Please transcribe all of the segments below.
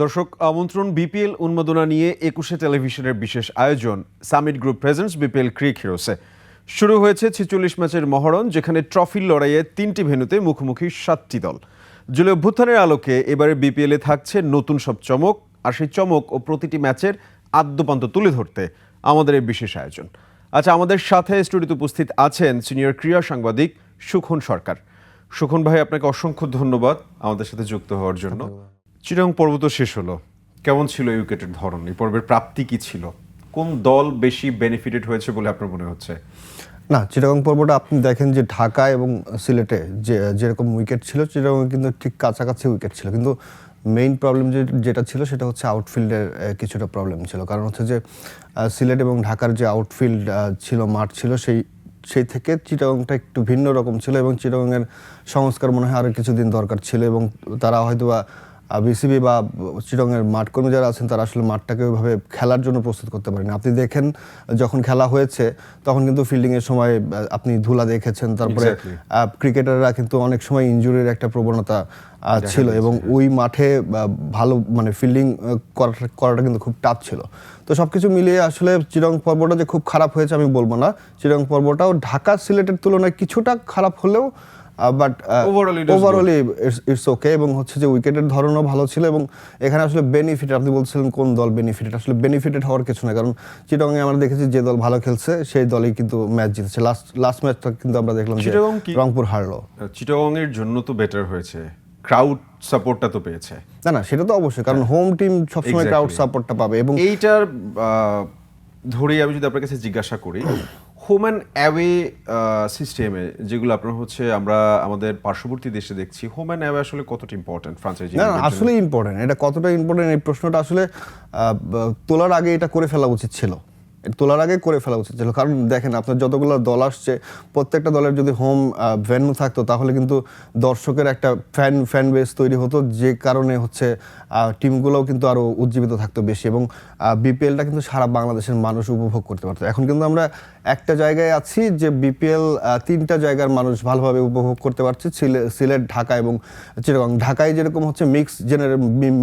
দর্শক, আমন্ত্রণ বিপিএল উন্মাদনা নিয়ে একুশে টেলিভিশনের বিশেষ আয়োজন, Summit Group presents BPL Cric হিরোসে। শুরু হয়েছে ছেচল্লিশ ম্যাচের মহরণ, যেখানে ট্রফির লড়াইয়ে তিনটি ভেন্যুতে মুখোমুখি সাতটি দল। জুলাই অভ্যুত্থানের আলোকে এবারে বিপিএলে থাকছে নতুন সব চমক, আর সেই চমক ও প্রতিটি ম্যাচের আদ্যপান্ত তুলে ধরতে আমাদের এই বিশেষ আয়োজন। আচ্ছা আমাদের সাথে স্টুডিওতে উপস্থিত আছেন সিনিয়র ক্রীড়া সাংবাদিক সুখন সরকার। সুখন ভাই, আপনাকে অসংখ্য ধন্যবাদ আমাদের সাথে যুক্ত হওয়ার জন্য। চিরং পর্ব তো শেষ হলো। কেমন ছিল এই উইকেটের ধরন? এই পর্বের প্রাপ্তি কি ছিল? কোন দল বেশি বেনিফিটেড হয়েছে বলে আপনার মনে হচ্ছে? না, চিটাগং পর্বটা আপনি দেখেন যে ঢাকা এবং সিলেটে যে, যেরকম উইকেট ছিল চিটাগং কিন্তু ঠিক কাছাকাছি উইকেট ছিল। কিন্তু মেইন প্রবলেম যে, যেটা ছিল সেটা হচ্ছে আউটফিল্ডের কিছুটা প্রবলেম ছিল। কারণ হচ্ছে যে সিলেট এবং ঢাকার যে আউটফিল্ড ছিল, মাঠ ছিল, সেই সেই থেকে চিটাগংটা একটু ভিন্ন রকম ছিল এবং চিটাগংয়ের সংস্কার মনে হয় আরও কিছুদিন দরকার ছিল এবং তারা হয়তো বা বিসিবি বা চিটংয়ের মাঠ কর্মী যারা আছেন তারা আসলে মাঠটাকে ওইভাবে খেলার জন্য প্রস্তুত করতে পারেন। আপনি দেখেন যখন খেলা হয়েছে তখন কিন্তু ফিল্ডিংয়ের সময় আপনি ধুলা দেখেছেন। তারপরে ক্রিকেটাররা কিন্তু অনেক সময় ইনজুরির একটা প্রবণতা ছিল এবং ওই মাঠে ভালো মানে ফিল্ডিং করাটা করাটা কিন্তু খুব টাফ ছিল। তো সব কিছু মিলিয়ে আসলে চিরং পর্বটা যে খুব খারাপ হয়েছে আমি বলব না। চিরং পর্বটাও ঢাকা সিলেটের তুলনায় কিছুটা খারাপ হলেও বাট. ওভারঅলি ইটস ওকে এবং হচ্ছে যে উইকেটের ধরনও ভালো ছিল এবং এখানে আসলে বেনিফিট আপনি বলছিলেন কোন দল বেনিফিটেড আসলে বেনিফিটেড হওয়ার কিছু না। কারণ চিটংয়ে আমরা দেখেছি যে দল ভালো খেলছে সেই দলই কিন্তু ম্যাচ জিতেছে। লাস্ট লাস্ট ম্যাচটা কিন্তু আমরা দেখলাম যে রংপুর হারলো। এর জন্য তো বেটার হয়েছে। ক্রাউড সাপোর্টটা তো পেয়েছে। না না সেটা তো অবশ্যই কারণ হোম টিম সবসময়. ক্রাউড সাপোর্টটা পাবে এবং এইটার ধরেই আমি যদি আপনার কাছে জিজ্ঞাসা করি হোম অ্যান্ড অ্যাওয়ে সিস্টেমে যেগুলো আপনার হচ্ছে আমরা আমাদের পার্শ্ববর্তী দেশে দেখছি হোম অ্যান্ড অ্যাওয়ে আসলে কতটা ইম্পর্টেন্ট ফ্রান্সাইজি না আসলে ইম্পর্টেন্ট এটা কতটা ইম্পর্টেন্ট এই প্রশ্নটা আসলে আহ, তোলার আগে এটা করে ফেলা উচিত ছিল। তোলার আগে করে ফেলা উচিত ছিল। কারণ দেখেন আপনার যতগুলো দল আসছে প্রত্যেকটা দলের যদি হোম ভেন্যু থাকতো তাহলে কিন্তু দর্শকের একটা ফ্যান ফ্যান বেস তৈরি হতো। যে কারণে হচ্ছে টিমগুলোও কিন্তু আরও উজ্জীবিত থাকতো বেশি এবং বিপিএলটা কিন্তু সারা বাংলাদেশের মানুষ উপভোগ করতে পারতো। এখন কিন্তু আমরা একটা জায়গায় আছি যে বিপিএল তিনটা জায়গার মানুষ ভালোভাবে উপভোগ করতে পারছে। সিলে- সিলেট ঢাকা এবং চিটাগং। ঢাকায় যেরকম হচ্ছে মিক্স জেনারে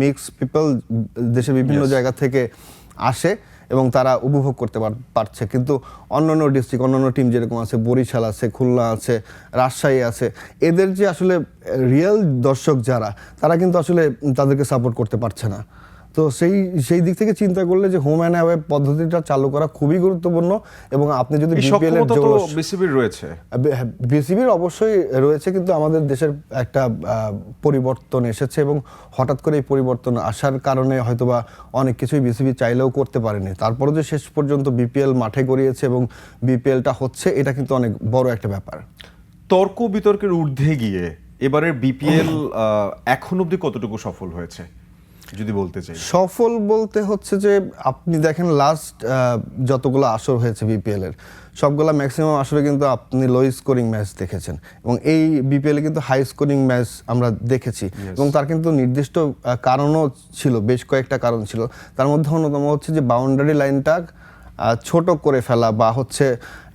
মিক্স পিপল দেশের বিভিন্ন জায়গা থেকে আসে। এবং তারা উপভোগ করতে পার- পারছে। কিন্তু অন্যান্য ডিস্ট্রিক্ট অন্যান্য টিম যেরকম আছে, বরিশাল আছে, খুলনা আছে, রাজশাহী আছে, এদের যে আসলে রিয়েল দর্শক যারা, তারা কিন্তু আসলে তাদেরকে সাপোর্ট করতে পারছে না। তো সেই সেই দিক থেকে চিন্তা করলে যে হোম অ্যান্ড অ্যাওয়ে পদ্ধতিটা চালু করা খুবই গুরুত্বপূর্ণ এবং আপনি যদি বিপিএল এর বিসিবির রয়েছে। বিসিবির অবশ্যই রয়েছে কিন্তু আমাদের দেশের একটা পরিবর্তন এসেছে এবং হঠাৎ করে এই পরিবর্তন আসার কারণে হয়তোবা অনেক কিছুই বিসিবি চাইলেও করতে পারেনি। তারপরে যে শেষ পর্যন্ত বিপিএল মাঠে গড়িয়েছে এবং বিপিএলটা হচ্ছে এটা কিন্তু অনেক বড় একটা ব্যাপার। তর্ক বিতর্কের ঊর্ধ্বে গিয়ে এবারের বিপিএল এখন অবধি কতটুকু সফল হয়েছে? যদি বলতে চাই। সফল বলতে হচ্ছে যে আপনি দেখেন লাস্ট যতগুলো আসর হয়েছে বিপিএল এর সবগুলা ম্যাক্সিমাম আসরে কিন্তু আপনি লো স্কোরিং ম্যাচ দেখেছেন। এবং এই বিপিএল এ কিন্তু হাই স্কোরিং ম্যাচ আমরা দেখেছি। এবং তার কিন্তু নির্দিষ্ট কারণও ছিল বেশ কয়েকটা কারণ ছিল। তার মধ্যে অন্যতম হচ্ছে যে বাউন্ডারি লাইনটা ছোট করে ফেলা বা হচ্ছে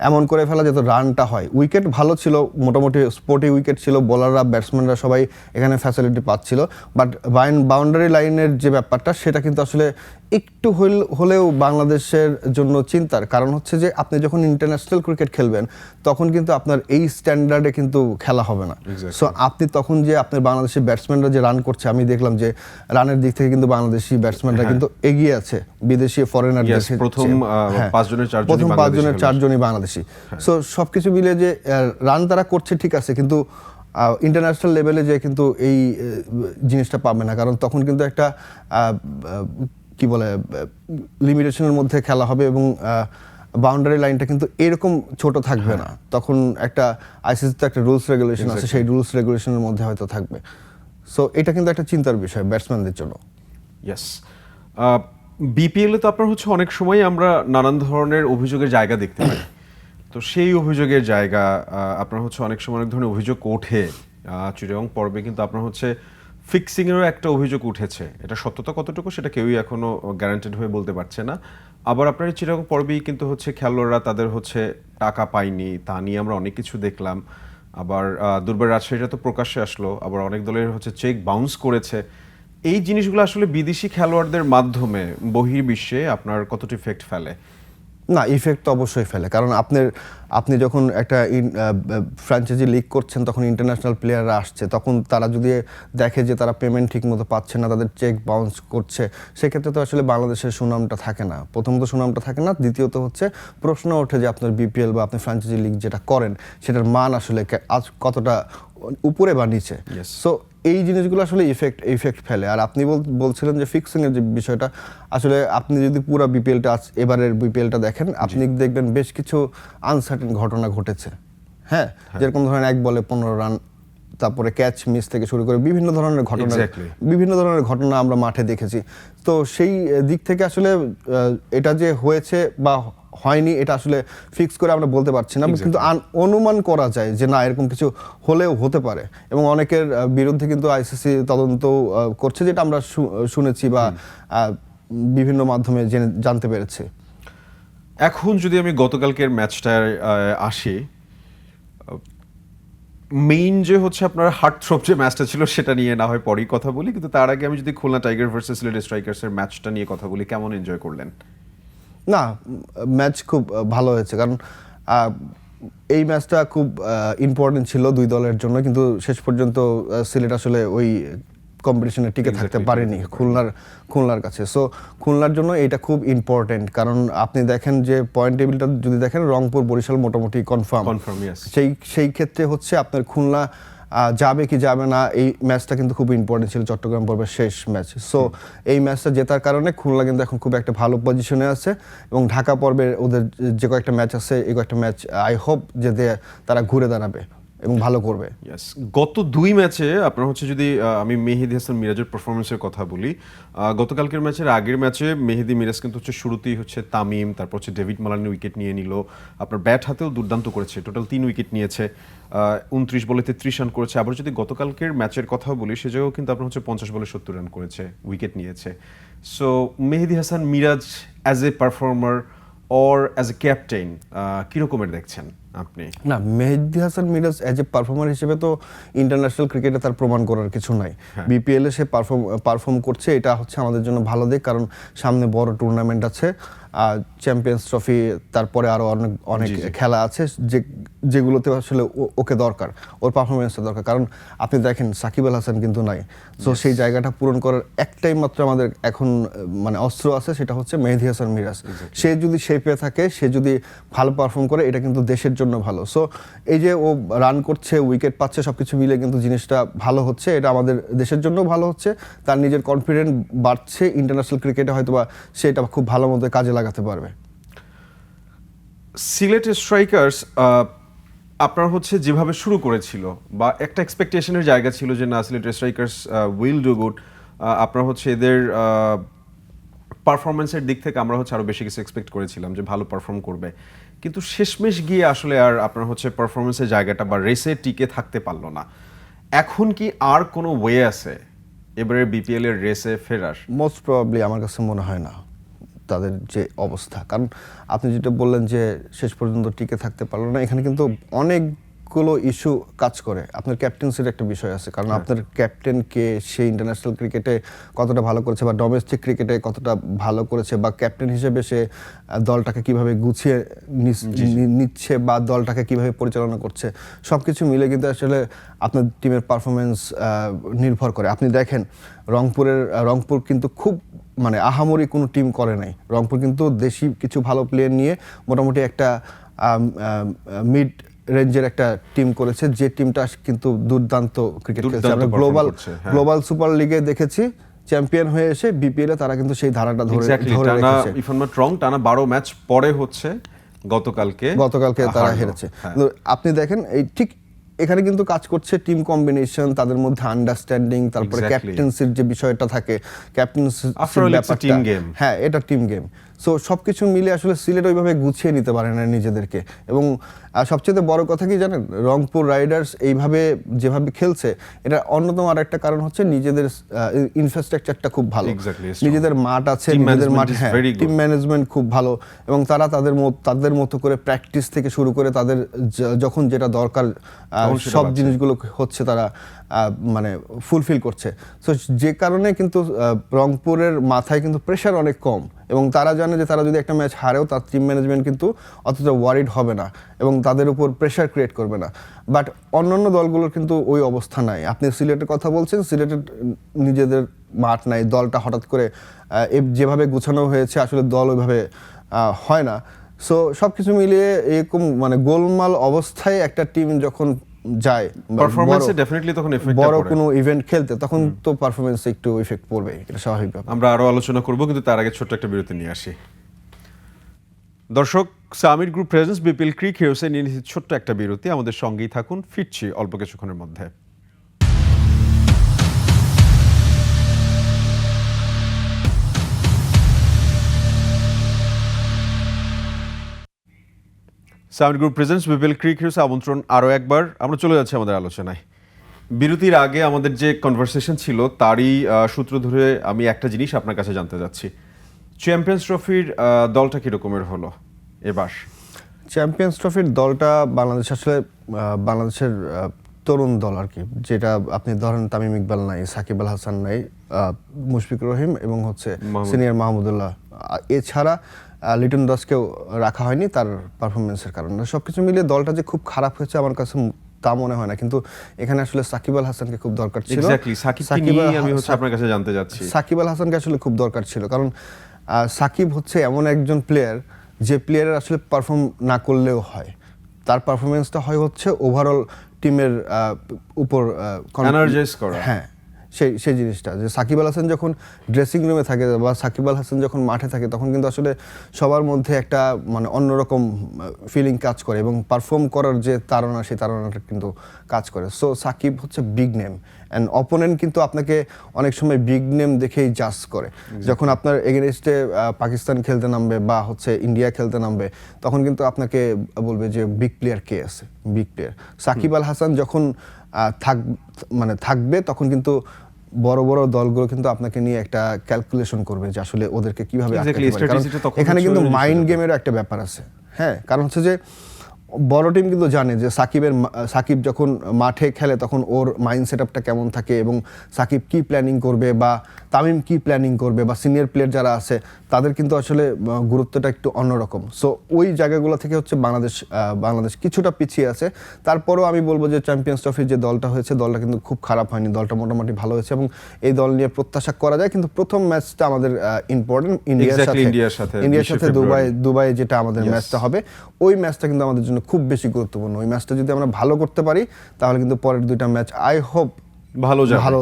এমন করে ফেলা যাতে রানটা হয়। উইকেট ভালো ছিল মোটামুটি স্পোর্টি উইকেট ছিল বোলাররা ব্যাটসম্যানরা সবাই এখানে ফ্যাসিলিটি পাচ্ছিল। বাট বাইন বাউন্ডারি লাইনের যে ব্যাপারটা সেটা কিন্তু আসলে একটু হইল- হলেও বাংলাদেশের জন্য চিন্তার। কারণ হচ্ছে যে আপনি যখন ইন্টারন্যাশনাল ক্রিকেট খেলবেন তখন কিন্তু আপনার এই স্ট্যান্ডার্ডে কিন্তু খেলা হবে না। সো আপনি তখন যে আপনার বাংলাদেশি ব্যাটসম্যানরা যে রান করছে আমি দেখলাম যে রানের দিক থেকে কিন্তু বাংলাদেশি ব্যাটসম্যানরা কিন্তু এগিয়ে আছে। বিদেশি ফরেনার Yes, প্রথম, পাঁচজনের চারজনই। চারজনই বাংলাদেশি। সো সবকিছু মিলে যে রান তারা করছে ঠিক আছে কিন্তু ইন্টারন্যাশনাল লেভেলে যে কিন্তু এই জিনিসটা পাবে না। কারণ তখন কিন্তু একটা কি বলে লিমিটেশনের মধ্যে খেলা হবে এবং বাউন্ডারি লাইনটা কিন্তু এরকম ছোট থাকবে না। তখন একটা আইসিসি তো একটা রুলস রেগুলেশন আছে সেই রুলস রেগুলেশনের মধ্যে হয়তো থাকবে। সো এটা কিন্তু একটা চিন্তার বিষয় ব্যাটসম্যানদের জন্য। ইয়েস বিপিএলে তো আপনার হচ্ছে অনেক সময় আমরা নানান ধরনের অভিযোগের জায়গা দেখতে পাই। তো সেই অভিযোগের জায়গা আপনার হচ্ছে অনেক সময় অনেক ধরনের অভিযোগ ওঠে চিটাগং পর্বে কিন্তু আপনার হচ্ছে ফিক্সিংয়েরও একটা অভিযোগ উঠেছে। এটা সত্যতা কতটুকু সেটা কেউই এখনও গ্যারান্টেড হয়ে বলতে পারছে না। আবার আপনার চিটাগং পর্বেই কিন্তু হচ্ছে খেলোয়াড়রা তাদের হচ্ছে টাকা পায়নি, তা নিয়ে আমরা অনেক কিছু দেখলাম। আবার দুর্বার রাজশাহীটা তো প্রকাশ্যে আসলো, আবার অনেক দলের হচ্ছে চেক বাউন্স করেছে। এই জিনিসগুলো আসলে বিদেশি খেলোয়াড়দের মাধ্যমে বহির্বিশ্বে আপনার কতটা ইফেক্ট ফেলে? না ইফেক্ট তো অবশ্যই ফেলে। কারণ আপনার আপনি যখন একটা ফ্র্যাঞ্চাইজি লিগ করছেন তখন ইন্টারন্যাশনাল প্লেয়াররা আসছে তখন তারা যদি দেখে যে তারা পেমেন্ট ঠিক মতো পাচ্ছে না তাদের চেক বাউন্স করছে সেক্ষেত্রে তো আসলে বাংলাদেশের সুনামটা থাকে না। প্রথমত সুনামটা থাকে না দ্বিতীয়ত হচ্ছে প্রশ্ন ওঠে যে আপনার বিপিএল বা আপনি ফ্র্যাঞ্চাইজি লিগ যেটা করেন সেটার মান আসলে আজ কতটা উপরে বা নিচে? সো এই জিনিসগুলো আসলে ইফেক্ট ইফেক্ট ফেলে। আর আপনি বলছিলেন যে ফিক্সিং এর যে বিষয়টা আসলে আপনি যদি পুরো বিপিএলটা আজ এবারের বিপিএলটা দেখেন আপনি দেখবেন বেশ কিছু আনসার্টেন ঘটনা ঘটেছে। হ্যাঁ? যেরকম ধরেন এক বলে পনেরো রান তারপরে ক্যাচ মিস থেকে শুরু করে বিভিন্ন ধরনের ঘটনা. বিভিন্ন ধরনের ঘটনা আমরা মাঠে দেখেছি। তো সেই দিক থেকে আসলে এটা যে হয়েছে বা হয়নি এটা আসলে ফিক্স করে আমরা বলতে পারছি না কিন্তু অনুমান করা যায় যে না এরকম কিছু হলেও হতে পারে। এবং অনেকের বিরুদ্ধে কিন্তু আইসিসি তদন্ত করছে যেটা আমরা শুনেছি বা বিভিন্ন মাধ্যমে জেনে জানতে পেরেছি। এখন যদি আমি গতকালকের ম্যাচটায় আসি মেইন যে হচ্ছে আপনার হার্ট থ্রপ যে ম্যাচটা ছিল সেটা নিয়ে না হয় পরেই কথা বলি কিন্তু তার আগে আমি যদি খুলনা টাইগার ভার্সেস সিলেট স্ট্রাইকার্সের ম্যাচটা নিয়ে কথা বলি কেমন এনজয় করলেন? না ম্যাচ খুব ভালো হয়েছে। কারণ এই ম্যাচটা খুব ইম্পর্টেন্ট ছিল দুই দলের জন্য। কিন্তু শেষ পর্যন্ত সিলেট আসলে ওই কম্পিটিশনে টিকে থাকতে পারেনি খুলনার খুলনার কাছে। সো খুলনার জন্য এটা খুব ইম্পর্টেন্ট কারণ আপনি দেখেন যে পয়েন্ট টেবিলটা যদি দেখেন রংপুর বরিশাল মোটামুটি কনফার্ম. সেই সেই ক্ষেত্রে হচ্ছে আপনার খুলনা যাবে কি যাবে না, এই ম্যাচটা কিন্তু খুব ইম্পর্টেন্ট ছিল চট্টগ্রাম পর্বের শেষ ম্যাচ সো এই ম্যাচটা জেতার কারণে খুলনা কিন্তু এখন খুব একটা ভালো পজিশনে আছে এবং ঢাকা পর্বের ওদের যে কয়েকটা ম্যাচ আছে, এই কয়েকটা ম্যাচ আই হোপ যে তারা ঘুরে দাঁড়াবে। এবং ভালো করবে. গত দুই ম্যাচে আপনার হচ্ছে যদি আমি মেহেদি হাসান মিরাজের পারফরমেন্সের কথা বলি গতকালকের ম্যাচের আগের ম্যাচে মেহেদি মিরাজ কিন্তু হচ্ছে শুরুতেই হচ্ছে তামিম, তারপর হচ্ছে ডেভিড মালানি উইকেট নিয়ে নিল। আপনার ব্যাট হাতেও দুর্দান্ত করেছে টোটাল তিন উইকেট নিয়েছে উনত্রিশ বলে তেত্রিশ রান করেছে। আবার যদি গতকালকের ম্যাচের কথা বলি, সে জায়গাও কিন্তু আপনার হচ্ছে পঞ্চাশ বলে সত্তর রান করেছে উইকেট নিয়েছে। So Mehedi Hasan Miraz as a performer or as a captain কীরকমের দেখছেন আপনি? না Mehedi Hasan Miraz as a performer হিসেবে তো ইন্টারন্যাশনাল ক্রিকেটে তার প্রমাণ করার কিছু নাই। বিপিএলে এ সে পারফর্ম পারফর্ম করছে এটা হচ্ছে আমাদের জন্য ভালো দিক কারণ সামনে বড় টুর্নামেন্ট আছে। চ্যাম্পিয়ন্স ট্রফি তারপরে আরও অনেক অনেক খেলা আছে যে যেগুলোতে আসলে ও- ওকে দরকার ওর পারফরমেন্সটা দরকার। কারণ আপনি দেখেন সাকিব আল হাসান কিন্তু নাই। সো সেই জায়গাটা পূরণ করার একটাই মাত্র আমাদের এখন মানে অস্ত্র আছে সেটা হচ্ছে মেহেদি হাসান মিরাজ। সে যদি শেপে থাকে সে যদি ভালো পারফর্ম করে এটা কিন্তু দেশের জন্য ভালো। সো এই যে ও রান করছে উইকেট পাচ্ছে সব কিছু মিলে কিন্তু জিনিসটা ভালো হচ্ছে এটা আমাদের দেশের জন্য ভালো হচ্ছে। তার নিজের কনফিডেন্ট বাড়ছে ইন্টারন্যাশনাল ক্রিকেটে হয়তোবা সে এটা খুব ভালো মতো কাজে লাগাতে পারবে। সিলেট স্ট্রাইকার্স আপনার হচ্ছে যেভাবে শুরু করেছিল বা একটা এক্সপেকটেশনের জায়গা ছিল যে না Sylhet strikers will do good আপনার হচ্ছে এদের পারফরমেন্সের দিক থেকে আমরা হচ্ছে আরও বেশি কিছু এক্সপেক্ট করেছিলাম যে ভালো পারফর্ম করবে। কিন্তু শেষমেশ গিয়ে আসলে আর আপনার হচ্ছে পারফরমেন্সের জায়গাটা বা রেসে টিকে থাকতে পারল না। এখন কি আর কোনো ওয়ে আছে এবারে বিপিএল এর রেসে ফেরার? মোস্ট প্রবাবলি আমার কাছে মনে হয় না। তাদের যে অবস্থা। কারণ আপনি যেটা বললেন যে শেষ পর্যন্ত টিকে থাকতে পারল না, এখানে কিন্তু অনেকগুলো ইস্যু কাজ করে। আপনার ক্যাপ্টেন্সির একটা বিষয় আছে কারণ আপনার ক্যাপ্টেন কে সে ইন্টারন্যাশনাল ক্রিকেটে কতটা ভালো করেছে বা ডোমেস্টিক ক্রিকেটে কতটা ভালো করেছে বা ক্যাপ্টেন হিসেবে সে দলটাকে কীভাবে গুছিয়ে নিচ্ছে বা দলটাকে কীভাবে পরিচালনা করছে সব কিছু মিলে কিন্তু আসলে আপনার টিমের পারফরমেন্স নির্ভর করে। আপনি দেখেন রংপুরের রংপুর কিন্তু খুব মানে আহামরি কোনো টিম করে নাই। রংপুর কিন্তু দেশি কিছু ভালো প্লেয়ার নিয়ে মোটামুটি একটা মিড রেঞ্জের একটা টিম করেছে যে টিমটা কিন্তু দুর্দান্ত ক্রিকেট খেলছে আমরা গ্লোবাল। গ্লোবাল সুপার লিগে দেখেছি চ্যাম্পিয়ন হয়ে এসে বিপিএল এ তারা কিন্তু সেই ধারাটা ধরে ধরে রেখেছে ইফ নট রং টানা বারো ম্যাচ পরে হচ্ছে গতকালকে গতকালকে তারা হেরেছে হ্যাঁ। আপনি দেখেন এই ঠিক এখানে কিন্তু কাজ করছে টিম কম্বিনেশন তাদের মধ্যে আন্ডারস্ট্যান্ডিং তারপরে. ক্যাপ্টেন্সির যে বিষয়টা থাকে ক্যাপ্টেন্সি. হ্যাঁ এটা টিম গেম সো সব কিছু মিলে আসলে সিলেট ওইভাবে গুছিয়ে নিতে পারে না নিজেদেরকে। এবং সবচেয়ে বড় কথা কি জানেন? রংপুর রাইডার্স এইভাবে যেভাবে খেলছে এটা অন্যতম আর একটা কারণ হচ্ছে নিজেদের ইনফ্রাস্ট্রাকচারটা খুব ভালো. নিজেদের মাঠ আছে নিজেদের মাঠ হ্যাঁ টিম ম্যানেজমেন্ট খুব ভালো। এবং তারা তাদের মত- তাদের মতো করে প্র্যাকটিস থেকে শুরু করে তাদের যখন যেটা দরকার সব জিনিসগুলো হচ্ছে তারা মানে ফুলফিল করছে। সো যে কারণে কিন্তু রংপুরের মাথায় কিন্তু প্রেশার অনেক কম। এবং তারা জানে যে তারা যদি একটা ম্যাচ হারেও তার টিম ম্যানেজমেন্ট কিন্তু অতটা ওয়ারিড হবে না এবং তাদের উপর প্রেশার ক্রিয়েট করবে না। বাট অন্যান্য দলগুলোর কিন্তু ওই অবস্থা নাই। আপনি সিলেটের কথা বলছেন, সিলেটের নিজেদের মাঠ নাই, দলটা হঠাৎ করে যেভাবে গুছানো হয়েছে, আসলে দল ওইভাবে হয় না। সো সব কিছু মিলিয়ে এরকম মানে গোলমাল অবস্থায় একটা টিম যখন যায় পারফরম্যান্সে ডেফিনেটলি তখন এফেক্ট বড় কোনো ইভেন্ট খেলতে তখন তো পারফরম্যান্সে একটু ইফেক্ট পড়বে এটা স্বাভাবিক ব্যাপার। আমরা আরও আলোচনা করব কিন্তু তার আগে ছোট্ট একটা বিরতি নিয়ে আসি। দর্শক Summit Group presents BPL Cric হিরোসে নিয়ে ছোট্ট একটা বিরতি আমাদের সঙ্গেই থাকুন ফিরছি অল্প কিছুক্ষণের মধ্যে। Summit Group presents BPL Cric হিরোসে আমন্ত্রণ আরও একবার। আমরা চলে যাচ্ছি আমাদের আলোচনায়। বিরতির আগে আমাদের যে কনভারসেশন ছিল তারই সূত্র ধরে আমি একটা জিনিস আপনার কাছে জানতে যাচ্ছি চ্যাম্পিয়ন্স ট্রফির দলটা কীরকমের হলো? এবার। চ্যাম্পিয়ন্স ট্রফির দলটা বাংলাদেশ আসলে বাংলাদেশের তরুণ দল আর কি। যেটা আপনি ধরেন তামিম ইকবাল নাই সাকিব আল হাসান নাই আহ, মুশফিকুর রহিম এবং হচ্ছে সিনিয়র মাহমুদুল্লাহ এছাড়া লিটন দাসকেও রাখা হয়নি তার পারফরমেন্সের কারণে। সব কিছু মিলিয়ে দলটা যে খুব খারাপ হয়েছে আমার কাছে তা মনে হয় না। কিন্তু এখানে আসলে সাকিব আল হাসানকে খুব দরকার ছিল। সাকিব আল আমি হচ্ছে আপনার কাছে জানতে যাচ্ছি সাকিব আল হাসানকে আসলে খুব দরকার ছিল। কারণ সাকিব হচ্ছে এমন একজন প্লেয়ার যে প্লেয়ারের আসলে পারফর্ম না করলেও হয়। তার পারফরমেন্সটা হয় হচ্ছে ওভারঅল টিমের উপর করা। হ্যাঁ সেই সেই জিনিসটা যে সাকিব আল হাসান যখন ড্রেসিং রুমে থাকে বা সাকিব আল হাসান যখন মাঠে থাকে তখন কিন্তু আসলে সবার মধ্যে একটা মানে অন্যরকম ফিলিং কাজ করে এবং পারফর্ম করার যে তাড়না সেই তাড়নাটা কিন্তু কাজ করে। সো সাকিব হচ্ছে বিগ নেম অ্যান্ড অপোনেন্ট কিন্তু আপনাকে অনেক সময় বিগ নেম দেখেই জাজ করে। যখন আপনার এগেনস্টে পাকিস্তান খেলতে নামবে বা হচ্ছে ইন্ডিয়া খেলতে নামবে তখন কিন্তু আপনাকে বলবে যে বিগ প্লেয়ার কে আছে? বিগ প্লেয়ার সাকিব আল হাসান যখন থাক মানে থাকবে তখন কিন্তু বড় বড় দলগুলো কিন্তু আপনাকে নিয়ে একটা ক্যালকুলেশন করবে যে আসলে ওদেরকে কীভাবে এখানে কিন্তু মাইন্ড। গেমেরও একটা ব্যাপার আছে হ্যাঁ কারণ হচ্ছে যে বড় টিম কিন্তু জানে যে সাকিবের মা- সাকিব যখন মাঠে খেলে তখন ওর মাইন্ড সেট আপটা কেমন থাকে এবং সাকিব কি প্ল্যানিং করবে বা তামিম কি প্ল্যানিং করবে বা সিনিয়র প্লেয়ার যারা আছে তাদের কিন্তু আসলে গুরুত্বটা একটু অন্যরকম। সো ওই জায়গাগুলো থেকে হচ্ছে বাংলাদেশ বাংলাদেশ কিছুটা পিছিয়ে আছে। তারপরেও আমি বলব যে চ্যাম্পিয়ন্স ট্রফির যে দলটা হয়েছে দলটা কিন্তু খুব খারাপ হয়নি। দলটা মোটামুটি ভালো হয়েছে এবং এই দল নিয়ে প্রত্যাশা করা যায়। কিন্তু প্রথম ম্যাচটা আমাদের ইম্পর্টেন্ট ইন্ডিয়ার সাথে। ইন্ডিয়ার সাথে, ইন্ডিয়ার সাথে দুবাই দুবাই যেটা আমাদের ম্যাচটা হবে ওই ম্যাচটা কিন্তু আমাদের জন্য খুব বেশি গুরুত্বপূর্ণ। ওই ম্যাচটা যদি আমরা ভালো করতে পারি তাহলে কিন্তু পরের দুইটা ম্যাচ আই হোপ ভালো ভালো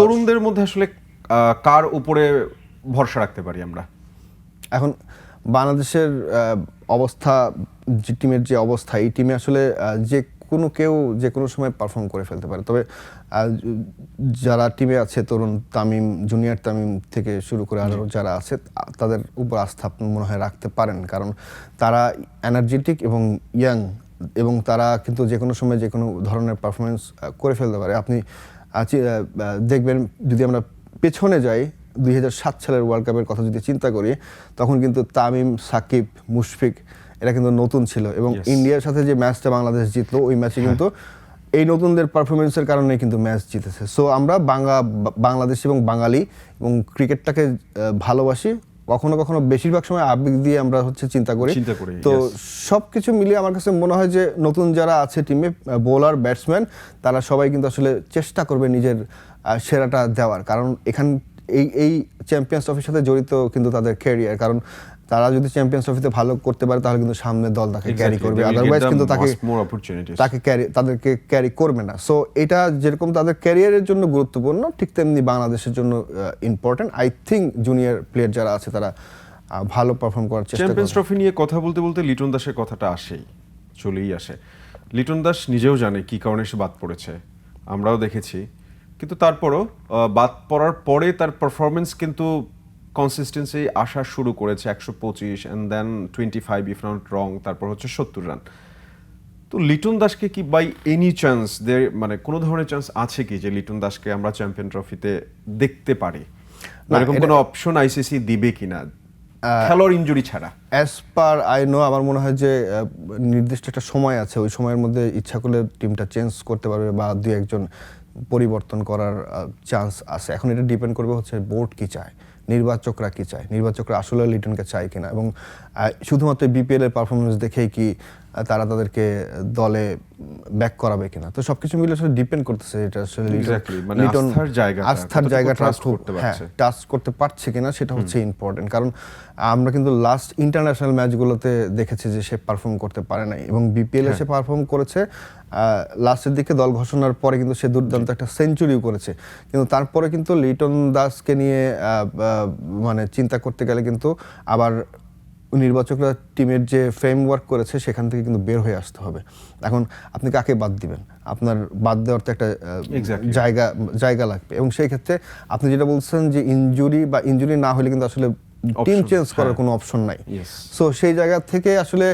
তরুণদের মধ্যে আসলে কার উপরে ভরসা রাখতে পারি আমরা? এখন বাংলাদেশের অবস্থা যে টিমের যে অবস্থা এই টিমে আসলে যে কোনো কেউ যে কোনো সময় পারফর্ম করে ফেলতে পারে। তবে যারা টিমে আছে তরুণ তামিম জুনিয়র তামিম থেকে শুরু করে আরও যারা আছে তাদের উপর আস্থা আপনি মনে হয় রাখতে পারেন। কারণ তারা এনার্জেটিক এবং ইয়াং এবং তারা কিন্তু যে কোনো সময় যে কোনো ধরনের পারফরমেন্স করে ফেলতে পারে। আপনি দেখবেন যদি আমরা পেছনে যাই দুই হাজার সাত সালের ওয়ার্ল্ড কাপের কথা যদি চিন্তা করি তখন কিন্তু তামিম সাকিব মুশফিক এরা কিন্তু নতুন ছিল এবং ইন্ডিয়ার সাথে যে ম্যাচটা বাংলাদেশ জিতলো ওই ম্যাচে কিন্তু এই নতুনদের পারফরমেন্সের কারণে কিন্তু ম্যাচ জিতেছে। সো আমরা বাংলা বাংলাদেশ এবং বাঙালি এবং ক্রিকেটটাকে ভালোবাসি। কখনো কখনো বেশিরভাগ সময় আবেগ দিয়ে আমরা হচ্ছে চিন্তা করি। চিন্তা করি, তো সব কিছু মিলিয়ে আমার কাছে মনে হয় যে নতুন যারা আছে টিমে বোলার ব্যাটসম্যান তারা সবাই কিন্তু আসলে চেষ্টা করবে নিজের সেরাটা দেওয়ার। কারণ এখান এই এই চ্যাম্পিয়ন্স ট্রফির সাথে জড়িত কিন্তু তাদের ক্যারিয়ার কারণ তারা যদি চ্যাম্পিয়ন্স ট্রফিতে ভালো করতে পারে তাহলে কিন্তু সামনে দল তাকে ক্যারি করবে। আদারওয়াইজ কিন্তু তাকে. তাকে ক্যারি তাদেরকে ক্যারি করবে না। সো এটা যেরকম তাদের ক্যারিয়ারের জন্য গুরুত্বপূর্ণ ঠিক তেমনি বাংলাদেশের জন্য important I think junior player যারা আছে তারা ভালো পারফর্ম করার চেষ্টা চ্যাম্পিয়ন্স ট্রফি নিয়ে কথা বলতে বলতে লিটন দাসের কথাটা আসেই চলেই আসে। লিটন দাস নিজেও জানে কি কারণে সে বাদ পড়েছে আমরাও দেখেছি। কিন্তু তারপরও বাদ পড়ার পরে তার পারফরমেন্স কিন্তু কনসিস্টেন্সি আসা শুরু করেছে একশো পঁচিশ and then twenty five if not wrong তারপর হচ্ছে সত্তর রান তো লিটন দাসকে কি বাই এনি চান্স দের মানে কোনো ধরনের চান্স আছে কি যে লিটন দাসকে আমরা চ্যাম্পিয়ন ট্রফিতে দেখতে পারি? এরকম কোনো অপশন আইসিসি দিবে কিনা? খেলোয়াড় ইনজুরি ছাড়া। অ্যাজ পার আই নো আমার মনে হয় যে নির্দিষ্ট একটা সময় আছে ওই সময়ের মধ্যে ইচ্ছা করলে টিমটা চেঞ্জ করতে পারবে বা দু একজন পরিবর্তন করার চান্স আছে। এখন এটা ডিপেন্ড করবে হচ্ছে বোর্ড কি চায়। নির্বাচকরা কি চায়? নির্বাচকরা আসলে লিটনকে চায় কিনা? এবং শুধুমাত্র বিপিএল এর পারফরমেন্স দেখেই কি তারা তাদেরকে দলে ব্যাক করাবে কিনা? তো সবকিছু মিলে আসলে ডিপেন্ড করতেছে এটা আসলে লিটন- মানে আস্থার কতটুকু জায়গাটা করতে হ্যাঁ পারছে। টাচ করতে পারছে কিনা সেটা হচ্ছে ইম্পর্টেন্ট কারণ আমরা কিন্তু লাস্ট ইন্টারন্যাশনাল ম্যাচগুলোতে দেখেছি যে সে পারফর্ম করতে পারে নাই। এবং বিপিএল এ সে পারফর্ম করেছে লাস্টের দিকে দল ঘোষণার পরে কিন্তু সে দুর্দান্ত একটা সেঞ্চুরিও করেছে। কিন্তু তারপরে কিন্তু লিটন দাসকে নিয়ে মানে চিন্তা করতে গেলে কিন্তু আবার নির্বাচকরা টিমের যে ফ্রেমওয়ার্ক করেছে সেখান থেকে কিন্তু বের হয়ে আসতে হবে। এখন আপনি কাকে বাদ দিবেন? আপনার বাদ দেওয়ার তো একটা জায়গা জায়গা লাগবে। এবং সেই ক্ষেত্রে আপনি যেটা বলছেন যে ইনজুরি বা ইনজুরি না হলে কিন্তু আসলে টিম চেঞ্জ করার হ্যাঁ। কোনো অপশন নাই। সো সেই জায়গা থেকে আসলে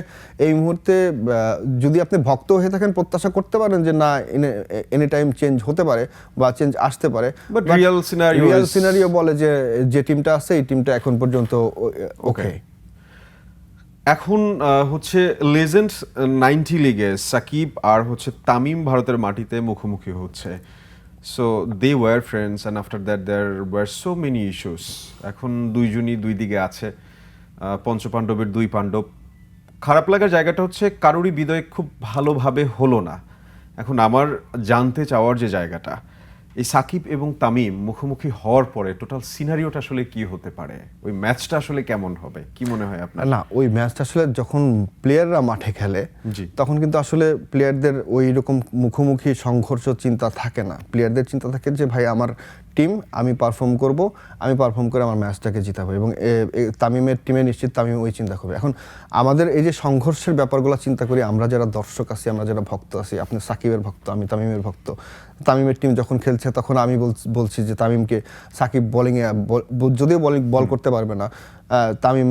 এই মুহূর্তে যদি আপনি ভক্ত হয়ে থাকেন প্রত্যাশা করতে পারেন যে না এনি টাইম চেঞ্জ হতে পারে বা চেঞ্জ আসতে পারে। রিয়াল সিনারিও বলে যে যে টিমটা আছে এই টিমটা এখন পর্যন্ত ওকে এখন হচ্ছে লেজেন্ড নাইনটি লিগে সাকিব আর হচ্ছে তামিম ভারতের মাটিতে মুখোমুখি হচ্ছে। So they were friends and after that there were so many issues এখন দুইজনই দুই দিকে আছে পঞ্চপাণ্ডবের দুই পাণ্ডব। খারাপ লাগার জায়গাটা হচ্ছে কারোরই বিদয় খুব ভালোভাবে হলো না। এখন আমার জানতে চাওয়ার যে জায়গাটা এই সাকিব এবং তামিম মুখোমুখি হওয়ার পরে টোটাল সিনারিওটা আসলে কি হতে পারে? ওই ম্যাচটা আসলে কেমন হবে? কি মনে হয় আপনার? না ওই ম্যাচটা আসলে যখন প্লেয়াররা মাঠে খেলে। তখন কিন্তু আসলে প্লেয়ারদের ওই রকম মুখোমুখি সংঘর্ষ চিন্তা থাকে না। প্লেয়ারদের চিন্তা থাকে যে ভাই আমার টিম আমি পারফর্ম করব, আমি পারফর্ম করে আমার ম্যাচটাকে জিতাবো এবং তামিমের টিমে নিশ্চিত তামিম ওই চিন্তা করবে। এখন আমাদের এই যে সংঘর্ষের ব্যাপারগুলো চিন্তা করি, আমরা যারা দর্শক আছি, আমরা যারা ভক্ত আছি, আপনি সাকিবের ভক্ত, আমি তামিমের ভক্ত, তামিমের টিম যখন খেলছে তখন আমি বল- বলছি যে তামিমকে সাকিব বলিংয়ে যদিও বলিং বল করতে পারবে না তামিম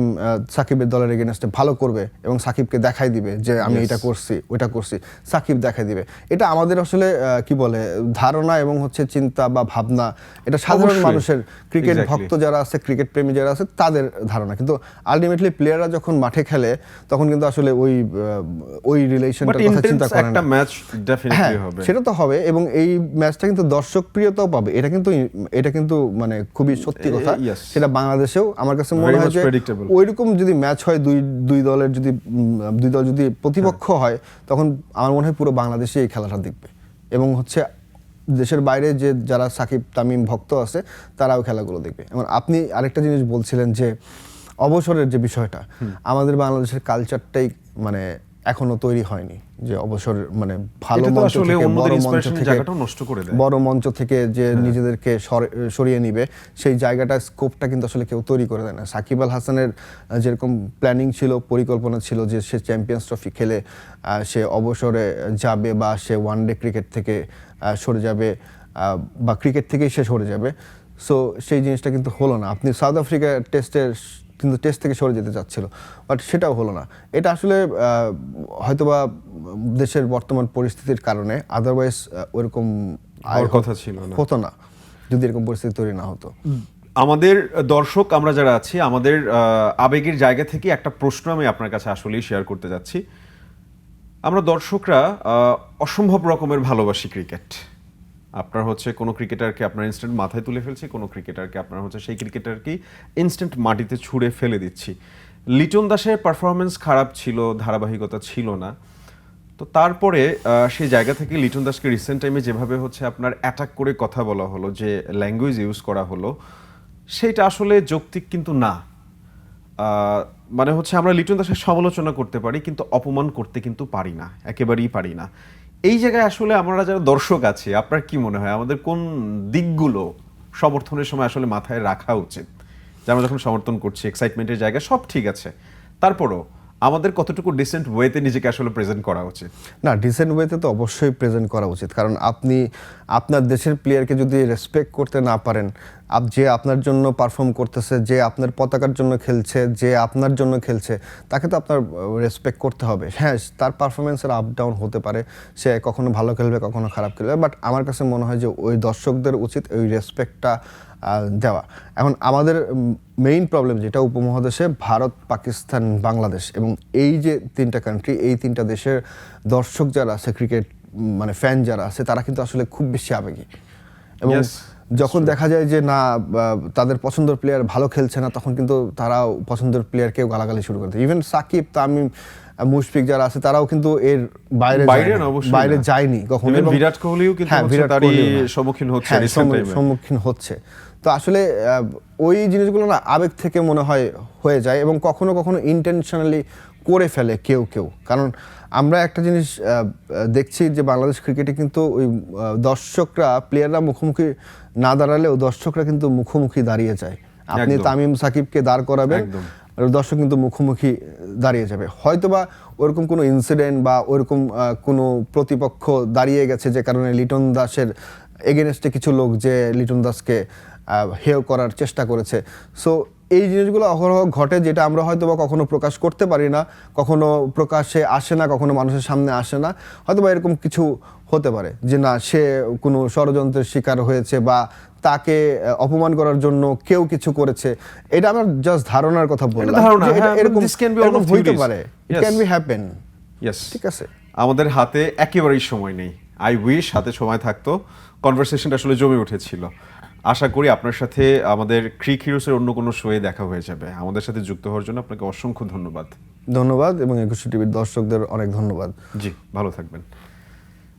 সাকিবের দলের এগেনস্টে ভালো করবে এবং সাকিবকে দেখাই দিবে যে আমি এটা করছি ওইটা করছি। সাকিব দেখাই দিবে। এটা আমাদের আসলে কি বলে ধারণা এবং হচ্ছে চিন্তা বা ভাবনা। এটা সাধারণ মানুষের ক্রিকেট ভক্ত যারা আছে ক্রিকেট প্রেমী যারা আছে তাদের ধারণা। কিন্তু আলটিমেটলি প্লেয়াররা যখন মাঠে খেলে তখন কিন্তু আসলে ওই ওই রিলেশনটার কথা চিন্তা করে না। ম্যাচ হ্যাঁ ডেফিনেটলি হবে। সেটা তো হবে এবং এই ম্যাচটা কিন্তু দর্শক প্রিয়তাও পাবে। এটা কিন্তু এটা কিন্তু মানে খুবই সত্যি কথা। সেটা বাংলাদেশেও আমার কাছে মনে হয় যে ওইরকম যদি ম্যাচ হয় দুই দুই দলের যদি দুই দল যদি প্রতিপক্ষ হ্যাঁ। হয় তখন আমার মনে হয় পুরো বাংলাদেশে এই খেলাটা দেখবে। এবং হচ্ছে দেশের বাইরে যে যারা সাকিব তামিম ভক্ত আছে তারাও খেলাগুলো দেখবে। এবং আপনি আরেকটা জিনিস বলছিলেন যে অবসরের যে বিষয়টা আমাদের বাংলাদেশের কালচারটাই মানে এখনও তৈরি হয়নি যে অবসর মানে ভালো মঞ্চ থেকে বড় মঞ্চ থেকে নষ্ট করে দেয়। বড় মঞ্চ থেকে যে নিজেদেরকে সর- সরিয়ে নিবে সেই জায়গাটা স্কোপটা কিন্তু আসলে কেউ তৈরি করে দেয় না। সাকিব আল হাসানের যেরকম প্ল্যানিং ছিল পরিকল্পনা ছিল যে সে চ্যাম্পিয়ন্স ট্রফি খেলে সে অবসরে যাবে বা সে ওয়ান ডে ক্রিকেট থেকে সরে যাবে বা ক্রিকেট থেকেই সে সরে যাবে। সো সেই জিনিসটা কিন্তু হলো না। আপনি সাউথ আফ্রিকা টেস্টের কিন্তু টেস্ট থেকে সরে যেতে চাচ্ছিল। বাট সেটাও হলো না। এটা আসলে হয়তোবা দেশের বর্তমান পরিস্থিতির কারণে আদারওয়াইজ ওরকম হওয়ার কথা ছিল না। হতো না যদি এরকম পরিস্থিতি তৈরি না হতো। আমাদের দর্শক আমরা যারা আছি আমাদের আবেগের জায়গা থেকে একটা প্রশ্ন আমি আপনার কাছে আসলেই শেয়ার করতে যাচ্ছি। আমরা দর্শকরা অসম্ভব রকমের ভালোবাসি ক্রিকেট আপনার হচ্ছে কোনো ক্রিকেটারকে আপনার ইনস্ট্যান্ট মাথায় তুলে ফেলছি, কোনো ক্রিকেটারকে আপনার হচ্ছে সেই ক্রিকেটারকেই ইনস্ট্যান্ট মাটিতে ছুঁড়ে ফেলে দিচ্ছি। লিটন দাসের পারফরমেন্স খারাপ ছিল, ধারাবাহিকতা ছিল না। তো তারপরে সেই জায়গা থেকে লিটন দাসকে রিসেন্ট টাইমে যেভাবে হচ্ছে আপনার অ্যাটাক করে কথা বলা হলো, যে ল্যাঙ্গুয়েজ ইউজ করা হলো সেইটা আসলে যৌক্তিক কিন্তু না। মানে হচ্ছে আমরা লিটন দাসের সমালোচনা করতে পারি, কিন্তু অপমান করতে কিন্তু পারি না, একেবারেই পারি না। এই জায়গায় আসলে আমরা যারা দর্শক আছি, আপনার কি মনে হয়? আমাদের কোন দিকগুলো সমর্থনের সময় আসলে মাথায় রাখা উচিত? যে আমরা যখন সমর্থন করছি এক্সাইটমেন্টের জায়গা সব ঠিক আছে। তারপরও আমাদের কতটুকু ডিসেন্ট ওয়েতে নিজেকে আসলে প্রেজেন্ট করা উচিত? না ডিসেন্ট ওয়েতে তো অবশ্যই প্রেজেন্ট করা উচিত। কারণ আপনি আপনার দেশের প্লেয়ারকে যদি রেসপেক্ট করতে না পারেন আপ যে আপনার জন্য পারফর্ম করতেছে, যে আপনার পতাকার জন্য খেলছে, যে আপনার জন্য খেলছে, তাকে তো আপনার রেসপেক্ট করতে হবে। হ্যাঁ তার পারফরমেন্সের আপ ডাউন হতে পারে। সে কখনো ভালো খেলবে, কখনো খারাপ খেলবে বাট আমার কাছে মনে হয় যে ওই দর্শকদের উচিত ওই রেসপেক্টটা দেওয়া। এখন আমাদের মেইন প্রবলেম যেটা উপমহাদেশে, ভারত, পাকিস্তান, বাংলাদেশ এবং এই যে তিনটা কান্ট্রি এই তিনটা দেশের দর্শক যারা আছে ক্রিকেট মানে ফ্যান যারা আছে, তারা কিন্তু আসলে খুব বেশি আবেগী। এবং যখন দেখা যায় যে না তাদের পছন্দের প্লেয়ার ভালো খেলছে না তখন কিন্তু তারাও পছন্দের প্লেয়ারকেও গালাগালি শুরু করে ইভেন সাকিব তামিম মুশফিক যারা আছে তারাও কিন্তু এর বাইরে বাইরে বাইরে যায়নি কখনো। বিরাট কোহলিও কিন্তু হ্যাঁ, তারই সম্মুখীন হচ্ছে হ্যাঁ। সম্মুখীন হচ্ছে। তো আসলে আহ, ওই জিনিসগুলো না আবেগ থেকে মনে হয় হয়ে যায় এবং কখনো কখনো ইন্টেনশনালি করে ফেলে কেউ কেউ। কারণ আমরা একটা জিনিস দেখছি যে বাংলাদেশ ক্রিকেটে কিন্তু ওই দর্শকরা প্লেয়াররা মুখোমুখি না দাঁড়ালেও দর্শকরা কিন্তু মুখোমুখি দাঁড়িয়ে যায়। আপনি। তামিম সাকিবকে দাঁড় করাবেন দর্শক কিন্তু মুখোমুখি দাঁড়িয়ে যাবে। হয়তোবা ওরকম কোনো ইনসিডেন্ট বা ওরকম কোনো প্রতিপক্ষ দাঁড়িয়ে গেছে যে কারণে লিটন দাসের এগেনস্টে কিছু লোক যে লিটন দাসকে হেয় করার চেষ্টা করেছে। সো এই জিনিসগুলো অহরহ ঘটে যেটা আমরা হয়তো বা কখনো প্রকাশ করতে পারি না কখনো প্রকাশে আসে না কখনো মানুষের সামনে আসে না হয়তো বা এরকম কিছু হতে পারে যে না সে কোনো ষড়যন্ত্রের শিকার হয়েছে বা তাকে অপমান করার জন্য কেউ কিছু করেছে। এটা আমার জাস্ট ধারণার কথা বললাম। ধারণা, যে এটা হ্যাঁ, এরকম this can be all এরকম of হইতে পারে। It can be happen yes ঠিক আছে? আমাদের হাতে একেবারেই সময় নেই। আই উইশ হাতে সময় থাকতো। কনভারসেশনটা আসলে জমে উঠেছিল। আশা করি আপনার সাথে আমাদের ক্রিক হিরোসের অন্য কোনো শোয়ে দেখা হয়ে যাবে। আমাদের সাথে যুক্ত হওয়ার জন্য আপনাকে অসংখ্য ধন্যবাদ। ধন্যবাদ এবং একুশে টিভির দর্শকদের অনেক ধন্যবাদ। জি ভালো থাকবেন।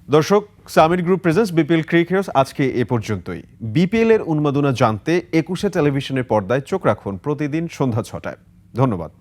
দর্শক Summit Group presents BPL Cric Heroes আজকে এ পর্যন্তই। বিপিএল এর উন্মাদনা জানতে একুশে টেলিভিশনের পর্দায় চোখ রাখুন প্রতিদিন সন্ধ্যা ছটায়। ধন্যবাদ।